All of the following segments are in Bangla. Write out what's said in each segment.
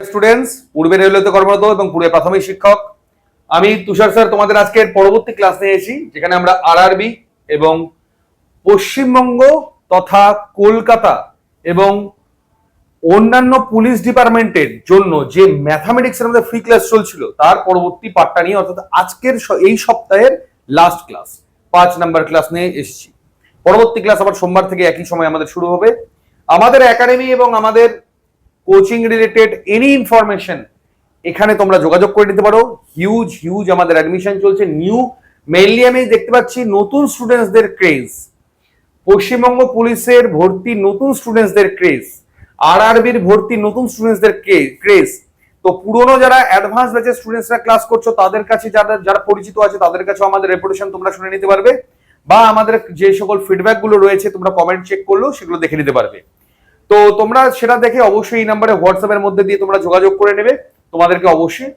স্টুডেন্টস পূর্বে রেলওয়েতে কর্মরত এবং পূর্বে প্রাথমিক শিক্ষক। আমি তুষার স্যার, তোমাদের আজকের পরবর্তী ক্লাস নিয়ে এসেছি, যেখানে আমরা আরআরবি এবং পশ্চিমবঙ্গ তথা কলকাতা এবং অন্যান্য পুলিশ ডিপার্টমেন্টের জন্য যে ম্যাথামেটিক্স এর মধ্যে ফ্রি ক্লাস চলছিল, তার পরবর্তী পার্টটা নিয়ে, অর্থাৎ আজকের এই সপ্তাহের লাস্ট ক্লাস পাঁচ নাম্বার ক্লাস নিয়ে এসেছি। পরবর্তী ক্লাস আবার সোমবার থেকে একই সময় আমাদের শুরু হবে। আমাদের একাডেমি এবং আমাদের কোচিং রিলেটেড এনি ইনফরমেশন এখানে তোমরা যোগাযোগ করে নিতে পারো। হিউজ হিউজ আমাদের অ্যাডমিশন চলছে। নিউ মেইনলি আমি দেখতে পাচ্ছি নতুন স্টুডেন্টসদের ক্রেজ পশ্চিমবঙ্গ পুলিশের ভর্তি নতুন স্টুডেন্টসদের ক্রেজ আর আরবির ভর্তি নতুন স্টুডেন্টসদের ক্রেজ তো পুরনো যারা অ্যাডভান্স ব্যাচের স্টুডেন্টসরা ক্লাস করছ, তাদের কাছে যারা যারা পরিচিত আছে, তাদের কাছে আমাদের রেপুটেশন তোমরা শুনে নিতে পারবে। বা আমাদের যে সকল ফিডব্যাকগুলো রয়েছে, তোমরা কমেন্ট চেক করলেও সেগুলো দেখে নিতে পারবে। তো তোমরা সেটা দেখে অবশ্যই এই নাম্বারে হোয়াটসঅ্যাপের মধ্যে দিয়ে তোমরা যোগাযোগ করে নেবে। তোমাদেরকে অবশ্যই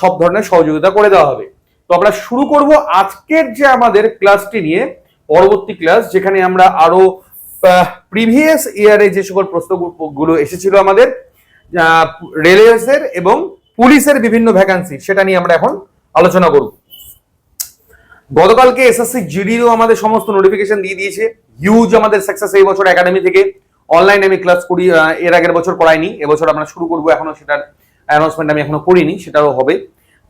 সব ধরনের সহযোগিতা করে দেওয়া হবে। তো আমরা শুরু করব আজকের যে আমাদের ক্লাসটি নিয়ে, পরবর্তী ক্লাস যেখানে আমরা আরও প্রিভিয়াস ইয়ারে যে সকল প্রশ্নগুলো এসেছিল আমাদের রেলওয়েজের এবং পুলিশের বিভিন্ন ভ্যাকান্সি সেটা নিয়ে আমরা এখন আলোচনা করব। গতকালকে এসএসসি জিডিও আমাদের সমস্ত নোটিফিকেশন দিয়ে দিয়েছে। হিউজ আমাদের সাকসেস এই বছর একাডেমি থেকে। অনলাইনে আমি ক্লাস করি এর আগের বছর করাইনি, এবছর আমরা শুরু করব এখনও সেটার অ্যানাউন্সমেন্ট আমি এখনও করিনি, সেটাও হবে।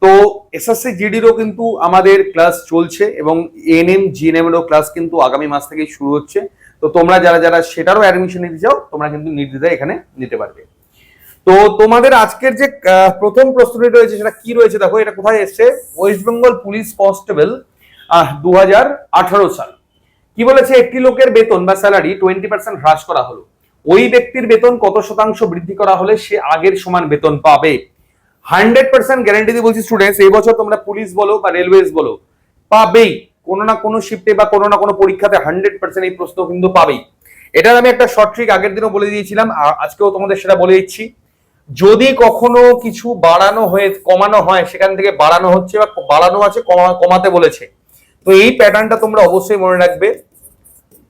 তো এসএসসি জিডিরও কিন্তু আমাদের ক্লাস চলছে এবং এনএম জিএনএম এরও ক্লাস কিন্তু আগামী মাস থেকেই শুরু হচ্ছে। তো তোমরা যারা যারা সেটারও অ্যাডমিশন নিতে চাও, তোমরা কিন্তু নির্দ্বিধায় এখানে নিতে পারবে। তো তোমাদের আজকের যে প্রথম প্রশ্নটি রয়েছে, সেটা কি রয়েছে দেখো, এটা কোথায় এসছে? ওয়েস্ট বেঙ্গল পুলিশ কনস্টেবল দু হাজার আঠারো সাল। কি বলেছে? একটি লোকের বেতন বা স্যালারি টোয়েন্টি পার্সেন্ট হ্রাস করা হলো। ওই ব্যক্তির বেতন কত শতাংশ বৃদ্ধি করা হলে সে আগের সমান বেতন পাবে? হান্ড্রেড পার্সেন্ট গ্যারান্টি দিয়ে বলছি স্টুডেন্টস এই বছর তোমরা পুলিশ বলো বা রেলওয়েজ বলো, পাবেই। কোনো না কোনো শিফটে বা কোনো না কোনো পরীক্ষাতে হান্ড্রেড পার্সেন্ট এই প্রশ্ন কিন্তু পাবেই। এটার আমি একটা শর্ট ট্রিক আগের দিনও বলে দিয়েছিলাম আর আজকেও তোমাদের সেটা বলে দিচ্ছি। যদি কখনো কিছু বাড়ানো হয়ে, কমানো হয়, সেখান থেকে বাড়ানো হচ্ছে বা বাড়ানো আছে, কমা- কমাতে বলেছে তো এই প্যাটার্নটা তোমরা অবশ্যই মনে রাখবে।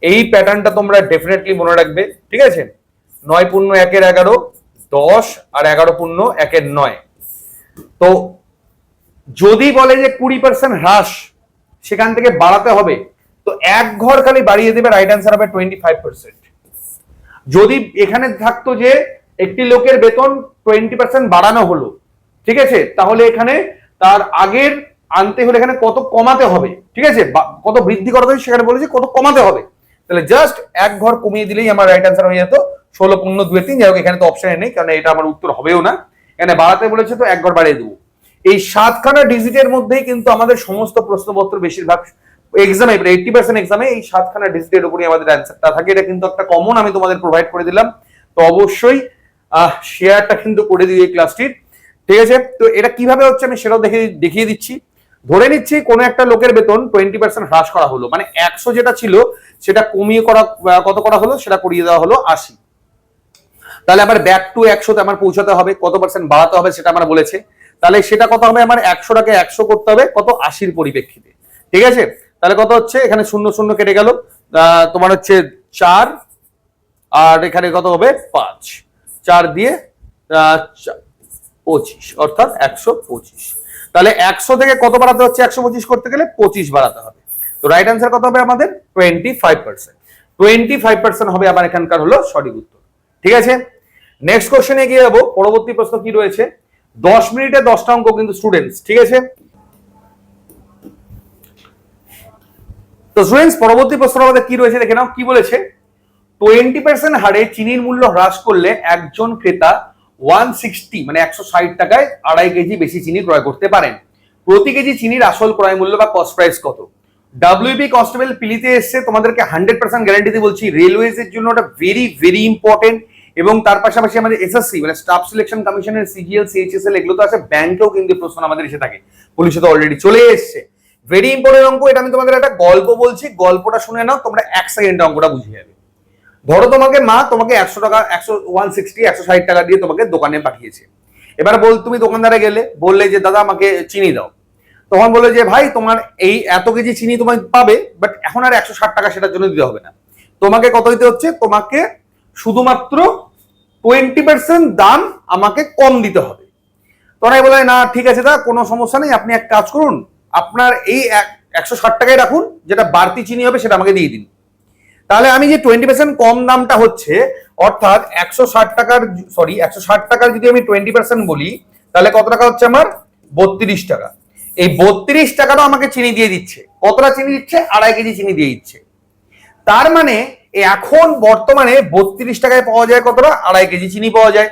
এই প্যাটার্নটা তোমরা ডেফিনেটলি মনে রাখবে, ঠিক আছে? নয় পূর্ণ একের এগারো, দশ আর এগারো পূর্ণ একের নয়। তো যদি বলে যে কুড়ি পার্সেন্ট হ্রাস, সেখান থেকে বাড়াতে হবে, তো এক ঘর খালি বাড়িয়ে দেবে রাইট অ্যান্সার হবে টোয়েন্টি ফাইভ পার্সেন্ট যদি এখানে থাকতো যে একটি লোকের বেতন টোয়েন্টি পার্সেন্ট বাড়ানো হলো, ঠিক আছে? তাহলে এখানে তার আগের আনতে হলে এখানে কত কমাতে হবে, ঠিক আছে? কত বৃদ্ধি করাতে হবে সেখানে বলেছে কত কমাতে হবে। তাহলে জাস্ট এক ঘর কমিয়ে দিলেই আমার রাইট অ্যান্সার হয়ে যেত। ষোলো পূর্ণ দুয়ে তিন, যাই হোক, এখানে তো অপশনে নেই, কারণ এটা আমার উত্তর হবেও না। এখানে বাড়াতে বলেছে তো এক ঘর বাড়িয়ে দেবো। এই সাতখানা ডিজিটের মধ্যেই কিন্তু আমাদের সমস্ত প্রশ্নপত্র বেশিরভাগ এক্সামে এইটি পার্সেন্ট এক্সামে এই সাতখানা ডিজিটের উপরই আমাদের অ্যান্সারটা থাকে। এটা কিন্তু একটা কমন আমি তোমাদের প্রোভাইড করে দিলাম। তো অবশ্যই শেয়ারটা কিন্তু করে দিই এই ক্লাসটির ঠিক আছে? তো এটা কীভাবে হচ্ছে আমি সেটাও দেখে, দেখিয়ে দিচ্ছি। ধরে নিচ্ছি কোনো একটা লোকের বেতন টোয়েন্টি পার্সেন্ট হ্রাস করা হলো। মানে একশো যেটা ছিল, সেটা কমিয়ে করা কত করা হলো? সেটা করিয়ে দেওয়া হলো আশি। তাহলে আবার ব্যাক টু একশোতে আমার পৌঁছাতে হবে, কত পার্সেন্ট বাড়াতে হবে সেটা আমার বলেছে। তাহলে সেটা কত হবে? আমার একশোটাকে একশো করতে হবে, কত? আশির পরিপ্রেক্ষিতে। ঠিক আছে? তাহলে কত হচ্ছে? এখানে শূন্য শূন্য কেটে গেল। তোমার হচ্ছে চার, আর এখানে কত হবে? পাঁচ। চার দিয়ে পঁচিশ, অর্থাৎ একশো পঁচিশ। তাহলে একশো থেকে কত বাড়াতে হচ্ছে? একশো পঁচিশ করতে গেলে পঁচিশ বাড়াতে হবে। তো রাইট অ্যান্সার কত হবে আমাদের? Twenty five percent twenty five percent হবে আবার এখানকার হলো সঠিক উত্তর। ঠিক আছে? নেক্সট কোশ্চেনে গিয়ে যাব। পরবর্তী প্রশ্ন কি রয়েছে? দশ মিনিটে দশটা অঙ্ক কিন্তু স্টুডেন্টস ঠিক আছে? তো স্টুডেন্টস পরবর্তী প্রশ্ন আমাদের কি রয়েছে দেখে নাও। কি বলেছে? টোয়েন্টি পার্সেন্ট হারে চিনির মূল্য হ্রাস করলে একজন ক্রেতা ওয়ান সিক্সটি মানে একশো ষাট টাকায় আড়াই কেজি বেশি চিনি ক্রয় করতে পারেন। প্রতি কেজি চিনির আসল ক্রয় মূল্য বা কস্ট প্রাইস কত? ডাব্লিউবি কনস্টেবল পিলিতে এসছে তোমাদেরকে হান্ড্রেড পার্সেন্ট গ্যারান্টি দিয়ে বলছি রেলওয়েজ এর জন্য ওটা ভেরি ভেরি ইম্পর্টেন্ট এবং তার পাশাপাশি আমাদের এসএসসি মানে স্টাফ সিলেকশন কমিশনের C G L C H S L এগুলো তো আছে, ব্যাংকেও কিন্তু প্রশ্ন আমাদের এসে থাকে। পুলিশে তো অলরেডি চলে এসছে। ভেরি ইম্পর্টেন্ট অঙ্ক, এটা আমি তোমাদের একটা গল্প বলছি, গল্পটা শুনে নাও, তোমরা এক সেকেন্ডে অঙ্কটা বুঝিয়ে যাবে। ধরো তোমাকে মা তোমাকে একশো টাকা, একশো ওয়ান সিক্সটি একশো ষাট টাকা দিয়ে তোমাকে দোকানে পাঠিয়েছে। এবার বল, তুমি দোকানদারে গেলে, বললে যে, দাদা, আমাকে চিনি দাও। তখন বলল যে, ভাই, তোমার এই এত কেজি চিনি তোমায় পাবে বাট এখন আর একশো ষাট টাকা সেটার জন্য দিতে হবে না। তোমাকে কত দিতে হচ্ছে? তোমাকে শুধুমাত্র টোয়েন্টি পার্সেন্ট দাম আমাকে কম দিতে হবে। তোরাই বলে, না, ঠিক আছে দা, কোনো সমস্যা নেই। আপনি এক কাজ করুন, আপনার এই একশো ষাট টাকায় রাখুন, যেটা বাড়তি চিনি হবে সেটা আমাকে দিয়ে দিন। তাহলে আমি যে টোয়েন্টি পার্সেন্ট কম দামটা হচ্ছে, অর্থাৎ একশো ষাট টাকার সরি একশো ষাট টাকার যদি আমি টোয়েন্টি পার্সেন্ট বলি, তাহলে কত টাকা হচ্ছে আমার? বত্রিশ টাকা। এই বত্রিশ টাকাটা আমাকে চিনি দিয়ে দিচ্ছে। কতটা চিনি দিচ্ছে? আড়াই কেজি চিনি দিয়ে দিচ্ছে। তার মানে এখন বর্তমানে বত্রিশ টাকায় পাওয়া যায় কতটা? আড়াই কেজি চিনি পাওয়া যায়।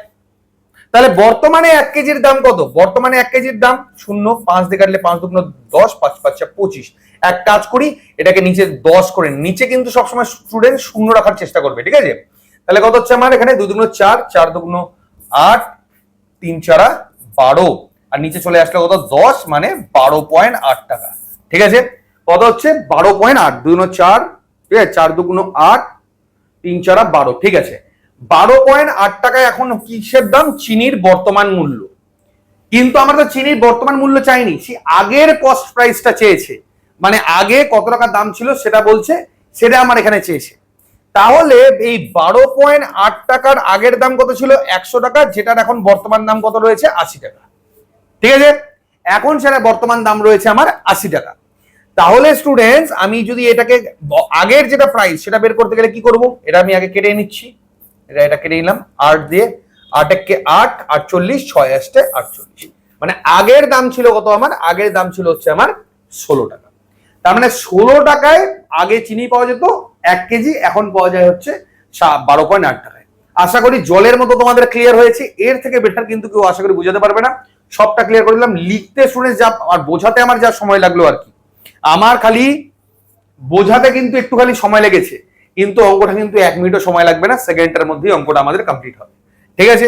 তাহলে বর্তমানে এক কেজির দাম কত? বর্তমানে এক কেজির দাম শূন্য, পাঁচ দিয়ে কাটলে পাঁচ দুগুণ দশ, পাঁচ পাঁচটা পঁচিশ। এক কাজ করি, এটাকে নিচে দশ করে নিচে কিন্তু সবসময় স্টুডেন্ট শূন্য রাখার চেষ্টা করবে, ঠিক আছে? তাহলে কত হচ্ছে আমার এখানে? দুই দুগুণ চার চার দুগুণ আট, তিন চারা বারো। আর নিচে চলে আসলে কত? দশ মানে বারো পয়েন্ট আট টাকা। ঠিক আছে? কত হচ্ছে? বারো পয়েন্ট আট। দুগুণ চার, ঠিক আছে? চার দুগুণ আট, তিন চারা বারো। ঠিক আছে? বারো পয়েন্ট আট টাকায় এখন কিসের দাম? চিনির বর্তমান মূল্য। কিন্তু আমরা তো চিনির বর্তমান মূল্য চাইনি, সে আগের কস্ট প্রাইসটা চেয়েছে। মানে আগে কত টাকা দাম ছিল সেটা বলছে, সেটা আমার এখানে চেয়েছে। তাহলে এই বারো পয়েন্ট আট টাকার আগের দাম কত ছিল? একশো টাকা, যেটার এখন বর্তমান দাম কত রয়েছে? আশি টাকা। ঠিক আছে? এখন সেটা বর্তমান দাম রয়েছে আমার আশি টাকা। তাহলে স্টুডেন্টস আমি যদি এটাকে আগের যেটা প্রাইস সেটা বের করতে গেলে কি করব? এটা আমি আগে কেটে নিচ্ছি। এটা এটা কেটে নিলাম, আট দিয়ে, আট একে আট, আটচল্লিশ, ছয় আসতে আটচল্লিশ। মানে আগের দাম ছিল কত আমার? আগের দাম ছিল হচ্ছে আমার ষোলো টাকা। তার মানে ষোলো টাকায় আগে চিনি পাওয়া যেত, এক কেজি, এখন পাওয়া যায় হচ্ছে বারো পয়েন্ট আট টাকায়। আশা করি জলের মতো তোমাদের ক্লিয়ার হয়েছে। এর থেকে বেটার কিন্তু কেউ আশা করি বুঝাতে পারবে না। সবটা ক্লিয়ার করে দিলাম। লিখতে শুনে যা, আর বোঝাতে আমার যা সময় লাগল আর কি। আমার খালি বোঝাতে কিন্তু একটু খালি সময় লেগেছে। কিন্তু অঙ্কটা কিন্তু এক মিনিটও সময় লাগবে না, সেকেন্ডের মধ্যেই অঙ্কটা আমাদের কমপ্লিট হবে। ঠিক আছে?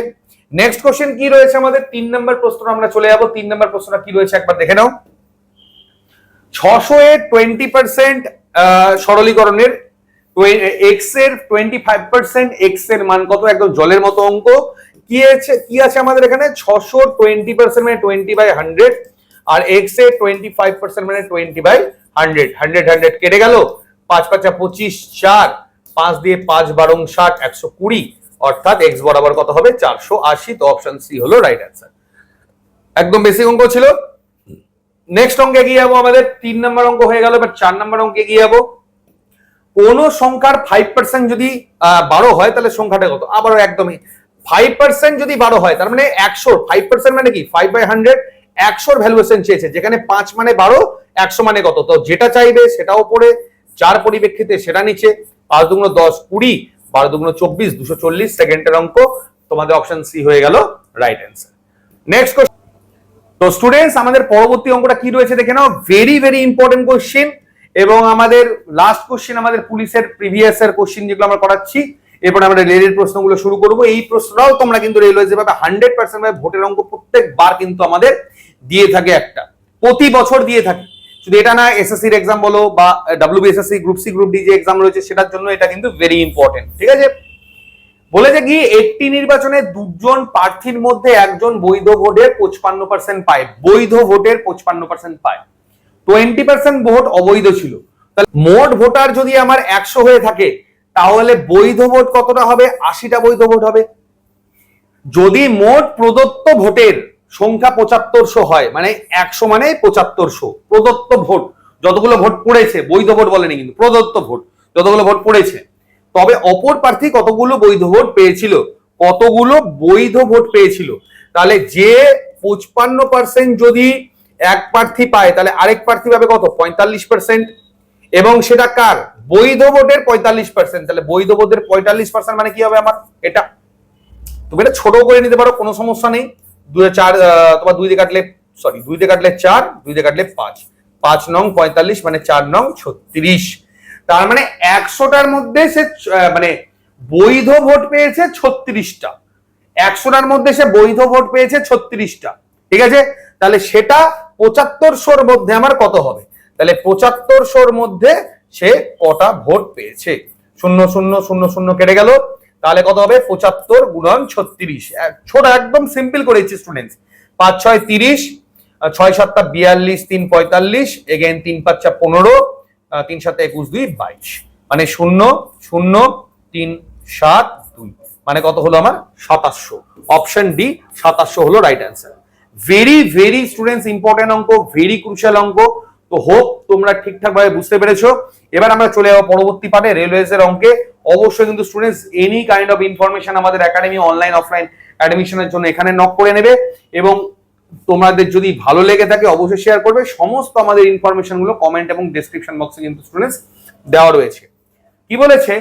নেক্সট কোশ্চেন কি রয়েছে আমাদের? তিন নম্বর প্রশ্ন আমরা চলে যাব। তিন নম্বর প্রশ্নটা কি রয়েছে একবার দেখে নাও। ছশো এর টোয়েন্টি পার্সেন্ট সরলীকরণের এক্সের টোয়েন্টি ফাইভ পার্সেন্ট এক্সের মান কত? একদম জলের মতো অঙ্ক। কি আছে? কি আছে আমাদের এখানে? ছশো টোয়েন্টি পার্সেন্ট মানে টোয়েন্টি বাই হান্ড্রেড আর এক্সের টোয়েন্টি ফাইভ পার্সেন্ট মানে twenty by hundred hundred hundred কেটে গেল? পাঁচ পাঁচা পঁচিশ চার, পাঁচ দিয়ে পাঁচ বারং ষাট, একশো কুড়ি, অর্থাৎ এক্স বরাবর কত হবে? চারশো আশি। তো অপশন সি হলো রাইট অ্যান্সার একদম বেসিক অঙ্ক ছিল। নেক্সট অঙ্কে এগিয়ে যাব আমাদের। তিন নম্বর অঙ্ক হয়ে গেল, এবার চার নম্বর অঙ্কে এগিয়ে যাব। কোন সংখ্যার ফাইভ পার্সেন্ট যদি বারো হয়, তাহলে সংখ্যাটা কত? আবারও একদমই। ফাইভ পার্সেন্ট যদি বারো হয়, তার মানে একশো। ফাইভ পার্সেন্ট মানে কি? ফাইভ বাই হান্ড্রেড একশোর ভ্যালুয়েশন চেয়েছে। যেখানে পাঁচ মানে বারো, একশো মানে কত? তো যেটা চাইবে সেটাও পড়ে চার পরিপ্রেক্ষিতে সেটা নিচে পাঁচ দুগুণ দশ কুড়ি, বারো দুগুণ চব্বিশ, দুশো চল্লিশ। সেকেন্ডের অঙ্ক তোমাদের অপশন সি হয়ে গেল রাইট অ্যান্সার নেক্সট তো স্টুডেন্টস আমাদের পরবর্তী অঙ্কটা কি রয়েছে দেখে নাও। ভেরি ভেরি ইম্পর্টেন্ট কোশ্চেন এবং আমাদের লাস্ট কোশ্চেন আমাদের পুলিশের প্রিভিয়াস এর কোশ্চেন যেগুলো আমরা করাচ্ছি। এরপর আমরা রেলের প্রশ্নগুলো শুরু করব। এই প্রশ্নটাও তোমরা কিন্তু রেলওয়ে যেভাবে হান্ড্রেড পার্সেন্ট ভাবে ভোটের অঙ্ক প্রত্যেকবার কিন্তু আমাদের দিয়ে থাকে একটা। প্রতি বছর দিয়ে থাকে। শুধু এটা না এসএসসির এক্সাম বলো বা WBSSC group C group D যে এক্সাম রয়েছে, সেটার জন্য এটা কিন্তু ভেরি ইম্পর্টেন্ট ঠিক আছে? বলেছে কি, একটি নির্বাচনে দুজন প্রার্থীর মধ্যে একজন বৈধ ভোটের পঁচপান্ন পার্সেন্ট পায়। বৈধ ভোটের পঁচপান্ন পার্সেন্ট পায়। টোয়েন্টি পার্সেন্ট ভোট অবৈধ ছিল। তাহলে মোট ভোটার যদি আমার একশো হয়ে থাকে, তাহলে বৈধ ভোট কতটা হবে? আশিটা বৈধ ভোট হবে। যদি মোট প্রদত্ত ভোটের সংখ্যা পঁচাত্তরশো হয়। মানে একশো মানে পঁচাত্তরশো। প্রদত্ত ভোট, যতগুলো ভোট পড়েছে, বৈধ ভোট বলেনি কিন্তু, প্রদত্ত ভোট, যতগুলো ভোট পড়েছে। তবে অপর প্রার্থী কতগুলো বৈধ ভোট পেয়েছিল? কতগুলো বৈধ ভোট পেয়েছিল? তাহলে যে পঁচপান্ন পার্সেন্ট যদি এক প্রার্থী পায়, তাহলে আরেক প্রার্থী পাবে কত? পঁয়তাল্লিশ পার্সেন্ট এবং সেটা কার? বৈধ ভোটের পঁয়তাল্লিশ পার্সেন্ট তাহলে বৈধ ভোটের পঁয়তাল্লিশ পার্সেন্ট মানে কি হবে আমার? এটা। তুমি এটা ছোট করে নিতে পারো, কোনো সমস্যা নেই। দুই চার তোমার দুই দিয়ে কাটলে সরি দুই দিয়ে কাটলে চার, দুই দিয়ে কাটলে পাঁচ। পাঁচ নং পঁয়তাল্লিশ মানে চার নং ছত্রিশ। তার মানে একশোটার মধ্যে সে মানে বৈধ ভোট পেয়েছে ছত্রিশটা। একশোটার মধ্যে সে বৈধ ভোট পেয়েছে ছত্রিশটা। ঠিক আছে? তাহলে সেটা পঁচাত্তরশোর মধ্যে আমার কত হবে? তাহলে পঁচাত্তরশোর মধ্যে সে কটা ভোট পেয়েছে। শূন্য শূন্য শূন্য শূন্য কেটে গেল। তাহলে কত হবে? পঁচাত্তর গুণন ছত্রিশ। ছোট, একদম সিম্পল করেছি স্টুডেন্টস পাঁচ ছয় তিরিশ ছয় সাতটা বিয়াল্লিশ, তিন পঁয়তাল্লিশ এগেন তিন পাঁচটা পনেরো তিন সাতটা একুশ দুই বাইশ। মানে শূন্য শূন্য, তিন সাত দুই। মানে কত হলো আমার? সাতাশশো। অপশন ডি সাতাশশো হলো right answer very very students important অঙ্ক ভেরি ক্রুশাল অঙ্ক। তো হোপ তোমরা ঠিকঠাক ভাবে বুঝতে পেরেছ। এবার আমরা চলে যাব পরবর্তী পার্টে রেলওয়েজ এর অঙ্কে। অবশ্যই কিন্তু students any kind of information আমাদের একাডেমি অনলাইন অফলাইন অ্যাডমিশনের জন্য এখানে নক করে নেবে। এবং তোমাদের যদি ভালো লেগে থাকে, অবশ্যই শেয়ার করবে। সমস্ত আমাদের ইনফরমেশনগুলো কমেন্ট এবং ডেসক্রিপশন বক্সে কিন্তু স্টুডেন্টস দেওয়া রয়েছে। কি বলেছে?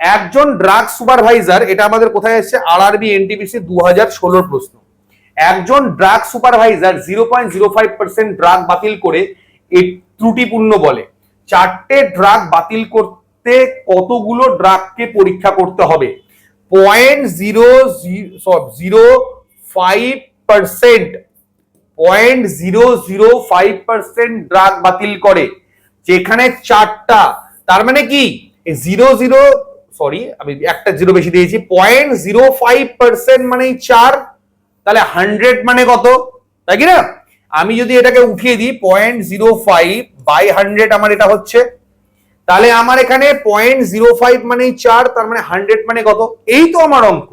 একজন ড্রাগ সুপারভাইজার এটা আমাদের কোথায় এসেছে? আরআরবি এনটিপিসি দু হাজার ষোলোর প্রশ্ন। একজন drug supervisor zero point zero five percent drug বাতিল করে এই ত্রুটিপূর্ণ বলে। চারটে ড্রাগ বাতিল করতে কতগুলো ড্রাগকে পরীক্ষা করতে হবে? Point zero zero five percent point zero zero five percent drug বাতিল করে। যেখানে চারটা, তার মানে কি? জিরো জিরো সরি আমি একটা জিরো বেশি দিয়েছি পয়েন্ট জিরো ফাইভ পার্সেন্ট মানে চার, তাহলে হান্ড্রেড মানে কত? তাই কি না? আমি যদি এটাকে উঠিয়ে দিই point zero five by hundred আমার এটা হচ্ছে, তাহলে আমার এখানে পয়েন্ট জিরো ফাইভ মানে চার, তার মানে হান্ড্রেড মানে কত? এই তো আমার অঙ্ক,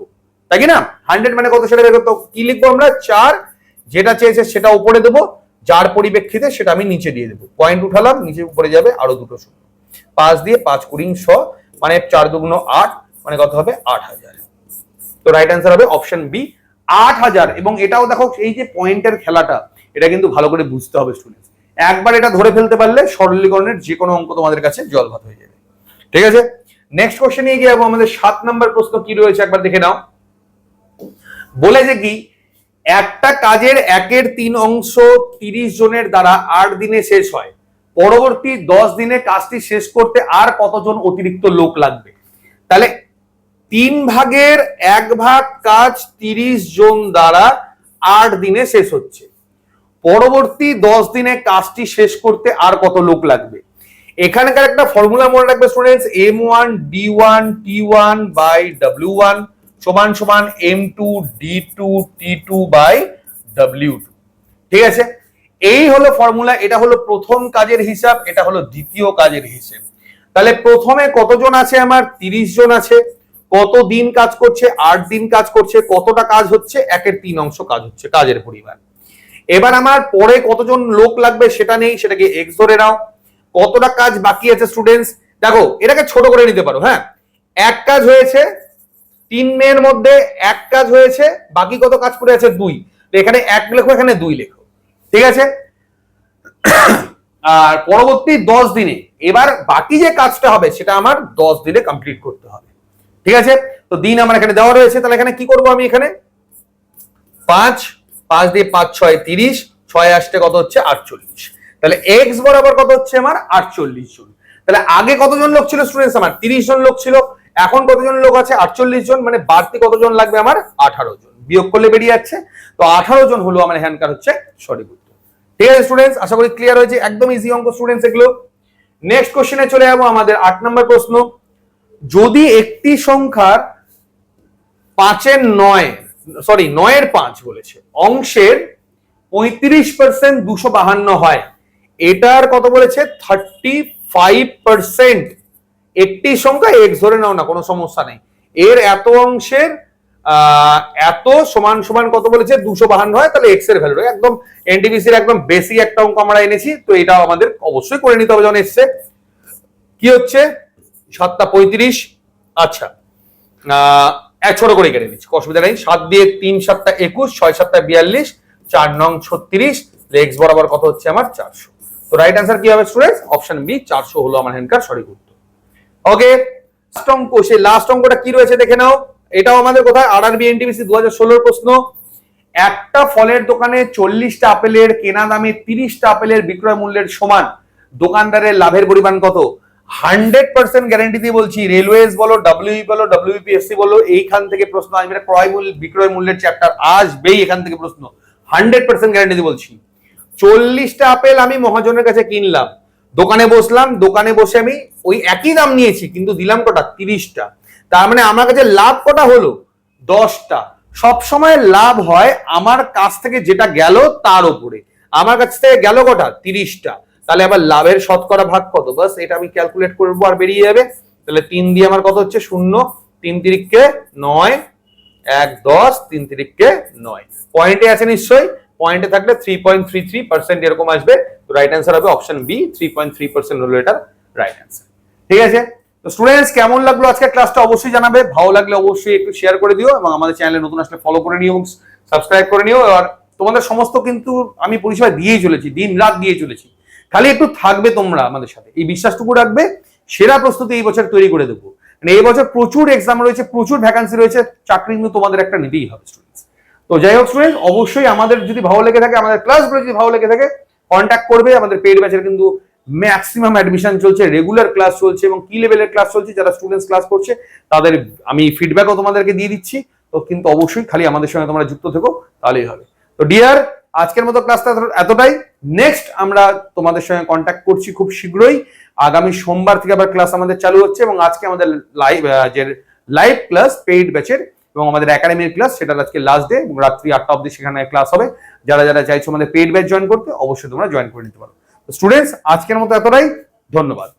তাই না? হান্ড্রেড মানে কত সেটা বের করতে কি লিখব আমরা? চার, যেটা চেয়েছে সেটা উপরে দেবো, যার পরিপ্রেক্ষিতে সেটা আমি নিচে দিয়ে দেবো। পয়েন্ট উঠালাম, নিচে উপরে যাবে, আরও দুটো শূন্য। পাঁচ দিয়ে পাঁচ কুড়ি শ মানে চার দুগুণ আট মানে কত হবে? আট হাজার। তো রাইট অ্যান্সার হবে অপশন বি আট হাজার। এবং এটাও দেখো, এই যে পয়েন্টের খেলাটা এটা কিন্তু ভালো করে বুঝতে হবে স্টুডেন্ট একবার এটা ধরে ফেলতে পারলে সরলীকরণের যে কোনো অঙ্ক তোমাদের কাছে জল ভাত হয়ে যাবে। ঠিক আছে? নেক্সট কোশ্চেন নিয়ে গিয়ে আমাদের সাত নম্বর প্রশ্ন কি রয়েছে একবার দেখে নাও। বলেছে কি, একটা কাজের একের তিন অংশ তিরিশ জনের দ্বারা আট দিনে শেষ হয়। পরবর্তী দশ দিনে কাজটি শেষ করতে আর কতজন অতিরিক্ত লোক লাগবে? তাহলে তিন ভাগের এক ভাগ কাজ তিরিশ জন দ্বারা আট দিনে শেষ হচ্ছে। পরবর্তী দশ দিনে কাজটি শেষ করতে আর কত লোক লাগবে? এখানকার একটা ফর্মুলা মনে রাখবে students M one D one T one by W one সমান সমান M two D two T two by W two ঠিক আছে? এই হলো ফর্মুলা এটা হলো প্রথম কাজের হিসাব, এটা হলো দ্বিতীয় কাজের হিসাব। তাহলে প্রথমে কতজন আছে আমার? তিরিশ জন আছে। কত দিন কাজ করছে? আট দিন কাজ করছে। কতটা কাজ হচ্ছে? একের তিন অংশ কাজ হচ্ছে, কাজের পরিমাণ। এবার আমার পরে কতজন লোক লাগবে সেটা নেই, সেটাকে এক্স ধরে নাও। কতটা কাজ বাকি আছে স্টুডেন্টস দেখো, এটাকে ছোট করে নিতে পারো হ্যাঁ? এক কাজ হয়েছে, তিন মেয়ের মধ্যে এক কাজ হয়েছে, বাকি কত কাজ পড়ে আছে? দুই। এখানে এক লেখো, এখানে দুই লেখো। ঠিক আছে? আর পরবর্তী দশ দিনে। এবার বাকি যে কাজটা হবে, সেটা আমার দশ দিনে কমপ্লিট করতে হবে। ঠিক আছে? তো দিন আমার এখানে দেওয়া রয়েছে, তাহলে এখানে কি করব আমি এখানে? পাঁচ পাঁচ দিয়ে পাঁচ ছয় তিরিশ, ছয় আসতে কত হচ্ছে? আটচল্লিশ। তাহলে এক্স বরাবর কত হচ্ছে আমার? আটচল্লিশ জন। তাহলে আগে কতজন লোক ছিল স্টুডেন্টস আমার? তিরিশ জন লোক ছিল। এখন কতজন লোক আছে? আটচল্লিশ জন। মানে বাড়তি কতজন লাগবে আমার? আঠারো জন। বিয়োগ করলে বেরিয়ে যাচ্ছে। তো আঠারো জন হলো আমার এখানকার হচ্ছে সঠিক উত্তর। ঠিক আছে স্টুডেন্টস আশা করি ক্লিয়ার হয়েছে। একদম ইজি অঙ্ক স্টুডেন্টস এগুলো। নেক্সট কোশ্চেনে চলে যাব আমাদের আট নম্বর প্রশ্ন। যদি একটি সংখ্যার পাঁচের নয় সরি, নয়ের পাঁচ বলেছে। অংশের পঁয়ত্রিশ পার্সেন্ট দুশো বাহান্ন হয়। এটার কত বলেছে? থার্টি ফাইভ পার্সেন্ট একটি সংখ্যা, এক্স ধরে নাও না, কোনো সমস্যা নেই। এর এত অংশের এত সমান সমান কত বলেছে? দুশো বাহান্ন হয়, তাহলে এক্সের ভ্যালু একদম এনটিপিসির একদম বেশি একটা অঙ্ক আমরা এনেছি, তো এটাও আমাদের অবশ্যই করে নিতে হবে, যখন এসছে। কি হচ্ছে? সাতটা পঁয়ত্রিশ। আচ্ছা। এক ছোট করে কেটে নিচ্ছি, অসুবিধা নেই। সাত দিয়ে তিন সাতটা একুশ, ছয় সাতটা বিয়াল্লিশ, চার নং ছত্রিশ এক্স বরাবর কত হচ্ছে আমার? চারশো। তো রাইট অ্যান্সার কি হবে স্টুডেন্টস অপশন বি চারশো হলো আমার হ্যান্ডকার সঠিক উত্তর। ওকে লাস্ট অঙ্ক, সেই লাস্ট অঙ্কটা কি রয়েছে দেখে নাও। এটাও আমাদের কোথায়? আর আরবি এনটিপিসি দু হাজার ষোলোর প্রশ্ন। একটা ফলের দোকানে চল্লিশটা আপেলের কেনা দামে তিরিশটা আপেলের বিক্রয় মূল্যের সমান। দোকানদারের লাভের পরিমাণ কত? হান্ড্রেড পার্সেন্ট গ্যারান্টি দিয়ে বলছি রেলওয়েজ বলো ডাব্লিউই বলো ডাব্লিউপিএসসি বলো, এইখান থেকে প্রশ্ন আসবে। ক্রয় মূল্য, বিক্রয় মূল্যের চ্যাপ্টার আসবেই এখান থেকে প্রশ্ন। হান্ড্রেড পার্সেন্ট গ্যারান্টি দিয়ে বলছি। চল্লিশটা আপেল আমি মহাজনের কাছে কিনলাম। দোকানে বসলাম, দোকানে বসে আমি ওই একই দাম নিয়েছি, কিন্তু দিলাম কটা? তিরিশটা। তার মানে আমার কাছে লাভ কটা হলো? দশটা। সব সময় লাভ হয় আমার কাছ থেকে যেটা গেল তার উপরে। আমার কাছ থেকে গেল কটা? তিরিশটা। তাহলে আবার লাভের শতকরা ভাগ কত? বাস, এটা আমি ক্যালকুলেট করব আর বেরিয়ে যাবে। তাহলে তিন দিয়ে আমার কত হচ্ছে? শূন্য। তিন তিরিককে নয়, এক, দশ, তিন তিরিককে নয়। পয়েন্টে আছে নিশ্চয়ই। পয়েন্টে থাকলে three point three three percent এরকম আসবে। তো রাইট অ্যান্সার হবে option B three point three percent হলো এটার রাইট অ্যান্সার ঠিক আছে? তো স্টুডেন্টস কেমন লাগল আজকে ক্লাসটা অবশ্যই জানাবে। ভালো লাগলে অবশ্যই একটু শেয়ার করে দিও এবং আমাদের চ্যানেলে নতুন আসলে ফলো করে নিও সাবস্ক্রাইব করে নিও। আর তোমাদের সমস্ত কিন্তু আমি পরিষেবা দিয়েই চলেছি দিন রাত দিয়ে চলেছি। খালি একটু থাকবে তোমরা আমাদের সাথে। এই বিশ্বাসটুকু রাখবে, সেরা প্রস্তুতি এই বছর তৈরি করে দেবো। মানে এই বছর প্রচুর এক্সাম রয়েছে, প্রচুর ভ্যাকান্সি রয়েছে, চাকরি কিন্তু তোমাদের একটা নিতেই হবে স্টুডেন্টস তো যাই হোক স্টুডেন্ট অবশ্যই আমাদের যদি ভালো লেগে থাকে, আমাদের ক্লাসগুলো যদি ভালো লেগে থাকে কন্ট্যাক্ট করবে, আমাদের পেড ব্যাচের কিন্তু ম্যাক্সিমাম অ্যাডমিশন চলছে রেগুলার ক্লাস চলছে এবং কি লেভেলের ক্লাস চলছে, যারা স্টুডেন্টস ক্লাস করছে, তাদের আমি ফিডব্যাকও তোমাদেরকে দিয়ে দিচ্ছি। তো কিন্তু অবশ্যই খালি আমাদের সঙ্গে তোমরা যুক্ত থেকো, তাহলেই হবে। তো ডিয়ার আজকের মতো ক্লাসটা এতটাই। নেক্সট আমরা তোমাদের সঙ্গে কন্ট্যাক্ট করছি খুব শীঘ্রই। আগামী সোমবার থেকে আবার ক্লাস আমাদের চালু হচ্ছে এবং আজকে আমাদের লাইভ যে লাইভ ক্লাস পেইড ব্যাচের এবং আমাদের একাডেমির ক্লাস সেটা আজকে লাস্ট ডে এবং রাত্রি আটটা অবধি সেখানে ক্লাস হবে। যারা যারা চাইছো আমাদের পেইড ব্যাচ জয়েন করতে, অবশ্যই তোমরা জয়েন করে নিতে পারো। স্টুডেন্টস আজকের মতো এতটাই। ধন্যবাদ।